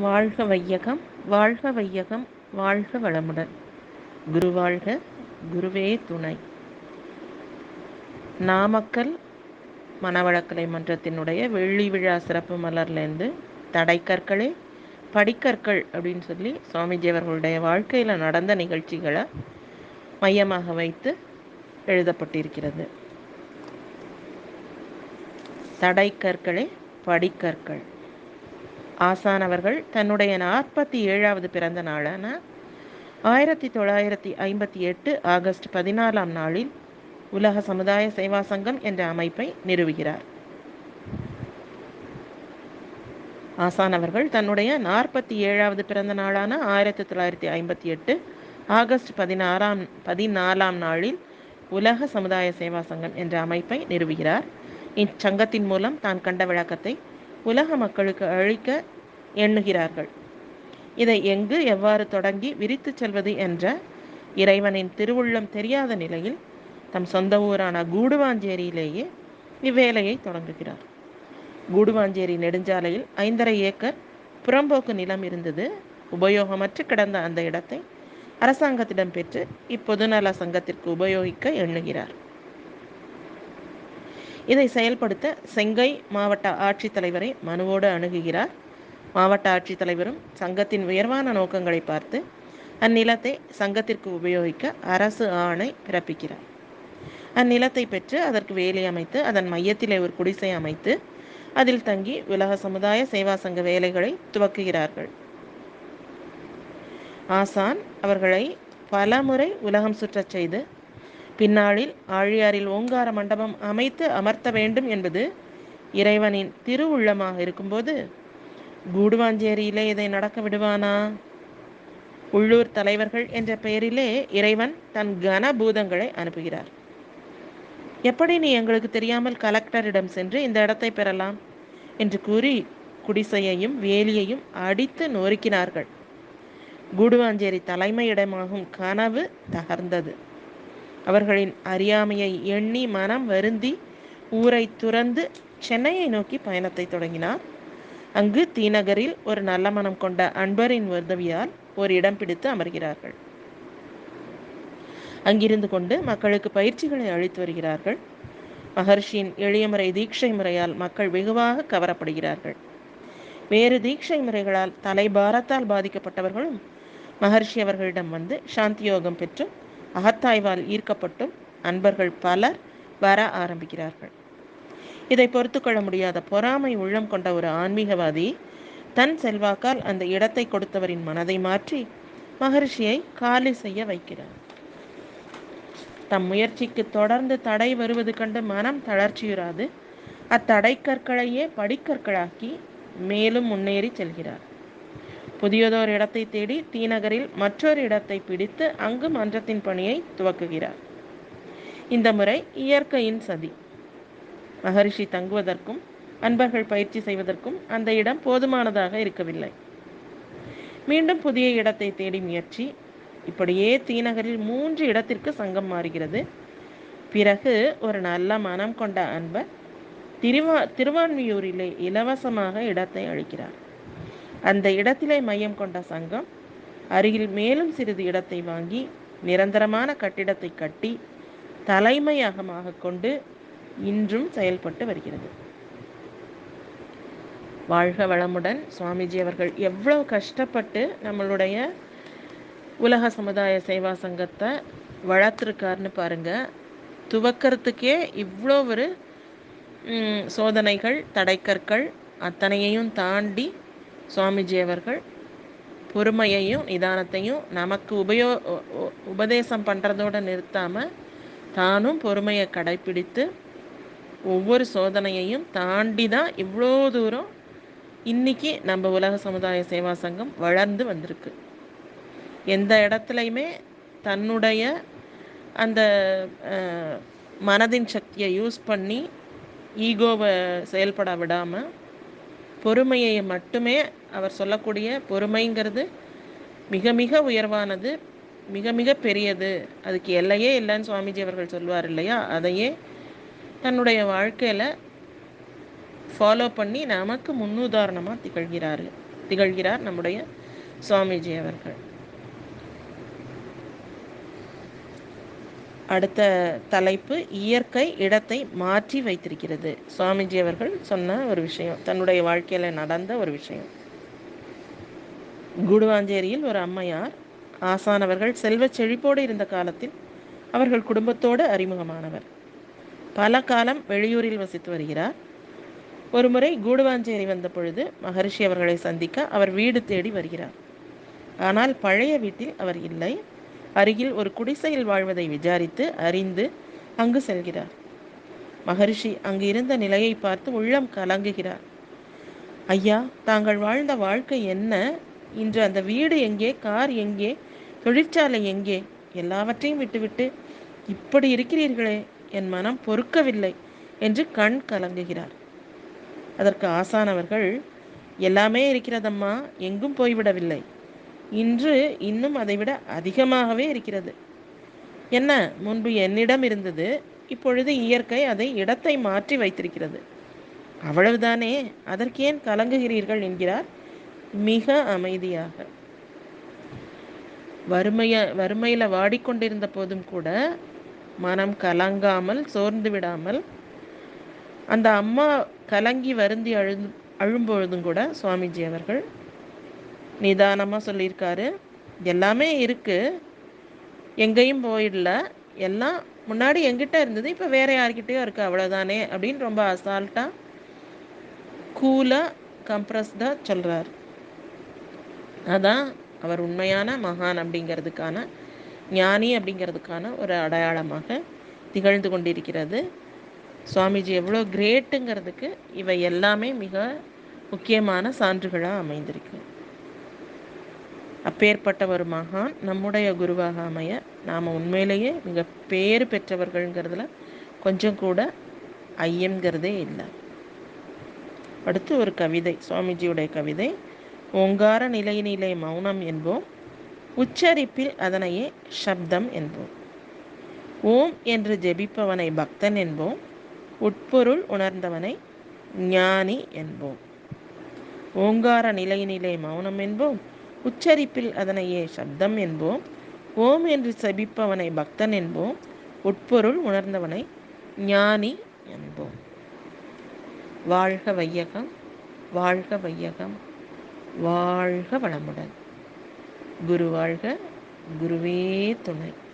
வாழ்க வையகம் வாழ்க வையகம் வாழ்க வளமுடன். குரு வாழ்க குருவே துணை. நாமக்கல் மனவளக்கலை மன்றத்தினுடைய வெள்ளி விழா சிறப்பு மலர்லேருந்து தடைக்கற்களே படிக்கற்கள் அப்படின்னு சொல்லி சுவாமிஜி அவர்களுடைய வாழ்க்கையில் நடந்த நிகழ்ச்சிகளை மையமாக வைத்து எழுதப்பட்டிருக்கிறது. தடைக்கற்களே படிக்கற்கள். ஆசானவர்கள் தன்னுடைய நாற்பத்தி ஏழாவது பிறந்த நாளான ஆயிரத்தி தொள்ளாயிரத்தி ஐம்பத்தி எட்டு ஆகஸ்ட் பதினாலாம் நாளில் உலக சமுதாய சேவா சங்கம் என்ற அமைப்பை நிறுவுகிறார். ஆசானவர்கள் தன்னுடைய நாற்பத்தி ஏழாவது பிறந்த நாளான ஆயிரத்தி தொள்ளாயிரத்தி ஐம்பத்தி எட்டு ஆகஸ்ட் பதினாறாம் பதினாலாம் நாளில் உலக சமுதாய சேவா சங்கம் என்ற அமைப்பை நிறுவுகிறார். இச்சங்கத்தின் மூலம் தான் கண்ட விளக்கத்தை உலக மக்களுக்கு அழிக்க எண்ணுகிறார்கள். இதை எங்கு எவ்வாறு தொடங்கி விரித்து செல்வது என்ற இறைவனின் திருவுள்ளம் தெரியாத நிலையில் தம் சொந்த ஊரான கூடுவாஞ்சேரியிலேயே இவ்வேலையை தொடங்குகிறார். கூடுவாஞ்சேரி நெடுஞ்சாலையில் ஐந்தரை ஏக்கர் புறம்போக்கு நிலம் இருந்தது. உபயோகமற்று கிடந்த அந்த இடத்தை அரசாங்கத்திடம் பெற்று இப்பொதுநல சங்கத்திற்கு உபயோகிக்க எண்ணுகிறார். இதை செயல்படுத்த செங்கை மாவட்ட ஆட்சித்தலைவரை மனுவோடு அணுகுகிறார். மாவட்ட ஆட்சித்தலைவரும் சங்கத்தின் உயர்வான நோக்கங்களை பார்த்து அந்நிலத்தை சங்கத்திற்கு உபயோகிக்க அரசு ஆணை பிறப்பிக்கிறார். அந்நிலத்தை பெற்று அதற்கு வேலி அமைத்து அதன் மையத்திலே ஒரு குடிசை அமைத்து அதில் தங்கி உலக சமுதாய சேவா சங்க வேலைகளை துவக்குகிறார்கள். ஆசான் அவர்களை பலமுறை உலகம் சுற்றச் செய்து பின்னாளில் ஆழியாரில் ஓங்கார மண்டபம் அமைத்து அமர்த்த வேண்டும் என்பது இறைவனின் திருவுள்ளமாக இருக்கும்போது கூடுவாஞ்சேரியிலே இதை நடக்க விடுவானா? உள்ளூர் தலைவர்கள் என்ற பெயரிலே இறைவன் தன் கனபூதங்களை அனுப்புகிறார். எப்படி நீ எங்களுக்கு தெரியாமல் கலெக்டரிடம் சென்று இந்த இடத்தை பெறலாம்? என்று கூறி குடிசையையும் வேலியையும் அடித்து நொறுக்கினார்கள். கூடுவாஞ்சேரி தலைமையிடமாகும் கனவு தகர்ந்தது. அவர்களின் அறியாமையை எண்ணி மனம் வருந்தி ஊரை துறந்து சென்னையை நோக்கி பயணத்தை தொடங்கினார். அங்கு தீநகரில் ஒரு நல்ல மனம் கொண்ட அன்பரின் உதவியால் ஒரு இடம் பிடித்து அமர்கிறார்கள். அங்கிருந்து கொண்டு மக்களுக்கு பயிற்சிகளை அளித்து வருகிறார்கள். மகர்ஷியின் எளிய முறை தீட்சை முறையால் மக்கள் வெகுவாக கவரப்படுகிறார்கள். வேறு தீட்சை முறைகளால் தலைபாரத்தால் பாதிக்கப்பட்டவர்களும் மகர்ஷி அவர்களிடம் வந்து சாந்தி யோகம் அகத்தாய்வால் ஈர்க்கப்பட்டும் அன்பர்கள் பலர் வர ஆரம்பிக்கிறார்கள். இதை பொறுத்துக்கொள்ள முடியாத பொறாமை உள்ளம் கொண்ட ஒரு ஆன்மீகவாதி தன் செல்வாக்கால் அந்த இடத்தை கொடுத்தவரின் மனதை மாற்றி மகர்ஷியை காலி செய்ய வைக்கிறார். தம் முயற்சிக்கு தொடர்ந்து தடை வருவது கண்டு மனம் தளர்ச்சியுறாது. அத்தடை கற்களையே படிக்கற்களாக்கி மேலும் முன்னேறி செல்கிறார். புதியதோர் இடத்தை தேடி தீநகரில் மற்றொரு இடத்தை பிடித்து அங்கு மன்றத்தின் பணியை துவக்குகிறார். இந்த முறை இயற்கையின் சதி. மகரிஷி தங்குவதற்கும் அன்பர்கள் பயிற்சி செய்வதற்கும் அந்த இடம் போதுமானதாக இருக்கவில்லை. மீண்டும் புதிய இடத்தை தேடி முயற்சி. இப்படியே தீநகரில் மூன்று இடத்திற்கு சங்கம் மாறுகிறது. பிறகு ஒரு நல்ல மனம் கொண்ட அன்பர் திருவா திருவான்மியூரிலே இலவசமாக இடத்தை அளிக்கிறார். அந்த இடத்திலே மையம் கொண்ட சங்கம் அருகில் மேலும் சிறிது இடத்தை வாங்கி நிரந்தரமான கட்டிடத்தை கட்டி தலைமையகமாக கொண்டு இன்றும் செயல்பட்டு வருகிறது. வாழ்க வளமுடன் சுவாமிஜி அவர்கள் எவ்வளோ கஷ்டப்பட்டு நம்மளுடைய உலக சமுதாய சேவா சங்கத்தை வளர்த்துருக்காருன்னு பாருங்கள் துவக்கிறதுக்கே இவ்வளோ ஒரு சோதனைகள் தடைக்கற்கள் அத்தனையையும் தாண்டி சுவாமிஜி அவர்கள் பொறுமையையும் நிதானத்தையும் நமக்கு உபயோ உபதேசம் பண்ணுறதோடு நிறுத்தாமல் தானும் பொறுமையை கடைப்பிடித்து ஒவ்வொரு சோதனையையும் தாண்டி தான் இவ்வளோ தூரம் இன்றைக்கி நம்ம உலக சமுதாய சேவா சங்கம் வளர்ந்து வந்திருக்கு. எந்த இடத்துலையுமே தன்னுடைய அந்த மனதின் சக்தியை யூஸ் பண்ணி ஈகோவை செயல்பட விடாமல் பொறுமையை மட்டுமே அவர் சொல்லக்கூடிய பொறுமைங்கிறது மிக மிக உயர்வானது மிக மிக பெரியது. அதுக்கு எல்லையே இல்லைன்னு சுவாமிஜி அவர்கள் சொல்லுவார் இல்லையா? அதையே தன்னுடைய வாழ்க்கையில் ஃபாலோ பண்ணி நமக்கு முன்னுதாரணமாக திகழ்கிறார் திகழ்கிறார் நம்முடைய சுவாமிஜி அவர்கள். அடுத்த தலைப்பு இயற்கை இடத்தை மாற்றி வைத்திருக்கிறது. சுவாமிஜி அவர்கள் சொன்ன ஒரு விஷயம் தன்னுடைய வாழ்க்கையில் நடந்த ஒரு விஷயம். குடுவாஞ்சேரியில் ஒரு அம்மையார் ஆசானவர்கள் செல்வ செழிப்போடு இருந்த காலத்தில் அவர்கள் குடும்பத்தோடு அறிமுகமானவர். பல காலம் வெளியூரில் வசித்து வருகிறார். ஒருமுறை கூடுவாஞ்சேரி வந்த பொழுது மகரிஷி அவர்களை சந்திக்க அவர் வீடு தேடி வருகிறார். ஆனால் பழைய வீட்டில் அவர் இல்லை. அருகில் ஒரு குடிசையில் வாழ்வதை விசாரித்து அறிந்து அங்கு செல்கிறார். மகரிஷி அங்கு இருந்த நிலையை பார்த்து உள்ளம் கலங்குகிறார். ஐயா தாங்கள் வாழ்ந்த வாழ்க்கை என்ன? இன்று அந்த வீடு எங்கே? கார் எங்கே? தொழிற்சாலை எங்கே? எல்லாவற்றையும் விட்டுவிட்டு இப்படி இருக்கிறீர்களே என் மனம் பொறுக்கவில்லை என்று கண் கலங்குகிறார். அதற்கு ஆசானவர்கள் எல்லாமே இருக்கிறதம்மா எங்கும் போய்விடவில்லை. இன்று இன்னும் அதைவிட அதிகமாகவே இருக்கிறது. என்ன? முன்பு என்னிடம் இருந்தது இப்பொழுது இயற்கை அதை இடத்தை மாற்றி வைத்திருக்கிறது. அவ்வளவுதானே? அதற்கேன் கலங்குகிறீர்கள் என்கிறார் மிக அமைதியாக. வறுமைய வறுமையில் வாடிக்கொண்டிருந்த போதும் கூட மனம் கலங்காமல் சோர்ந்து விடாமல் அந்த அம்மா கலங்கி வருந்தி அழு அழும்பொழுதும் கூட சுவாமிஜி அவர்கள் நிதானமாக சொல்லியிருக்காரு. எல்லாமே இருக்குது எங்கேயும் போயிடல. எல்லாம் முன்னாடி எங்கிட்ட இருந்தது இப்போ வேற யார்கிட்டயோ இருக்குது அவ்வளோதானே அப்படின்னு ரொம்ப அசால்ட்டாக கூலாக கம்ப்ரஸ்டாக சொல்கிறார் அதான் அவர் உண்மையான மகான் அப்படிங்கிறதுக்கான ஞானி அப்படிங்கிறதுக்கான ஒரு அடையாளமாக திகழ்ந்து கொண்டிருக்கிறது. சுவாமிஜி எவ்வளோ கிரேட்டுங்கிறதுக்கு இவை எல்லாமே மிக முக்கியமான சான்றுகளாக அமைந்திருக்கு. அப்பேற்பட்ட ஒரு மகான் நம்முடைய குருவாக அமைய நாம் உண்மையிலேயே மிக பேர் பெற்றவர்கள்ங்கிறதுல கொஞ்சம் கூட ஐயங்கிறதே இல்லை. அடுத்து ஒரு கவிதை சுவாமிஜியுடைய கவிதை ஓங்கார நிலையினிலே மௌனம் என்போம் உச்சரிப்பில் அதனையே சப்தம் என்போம். ஓம் என்று ஜெபிப்பவனை பக்தன் என்போம் உட்பொருள் உணர்ந்தவனை ஞானி என்போம். ஓங்கார நிலையினிலே மௌனம் என்போம் உச்சரிப்பில் அதனையே சப்தம் என்போம். ஓம் என்று சபிப்பவனை பக்தன் என்போம். உட்பொருள் உணர்ந்தவனை ஞானி என்போம். வாழ்க வையகம் வாழ்க வையகம் வாழ்க வளமுடன். குரு வாழ்க குருவே துணை.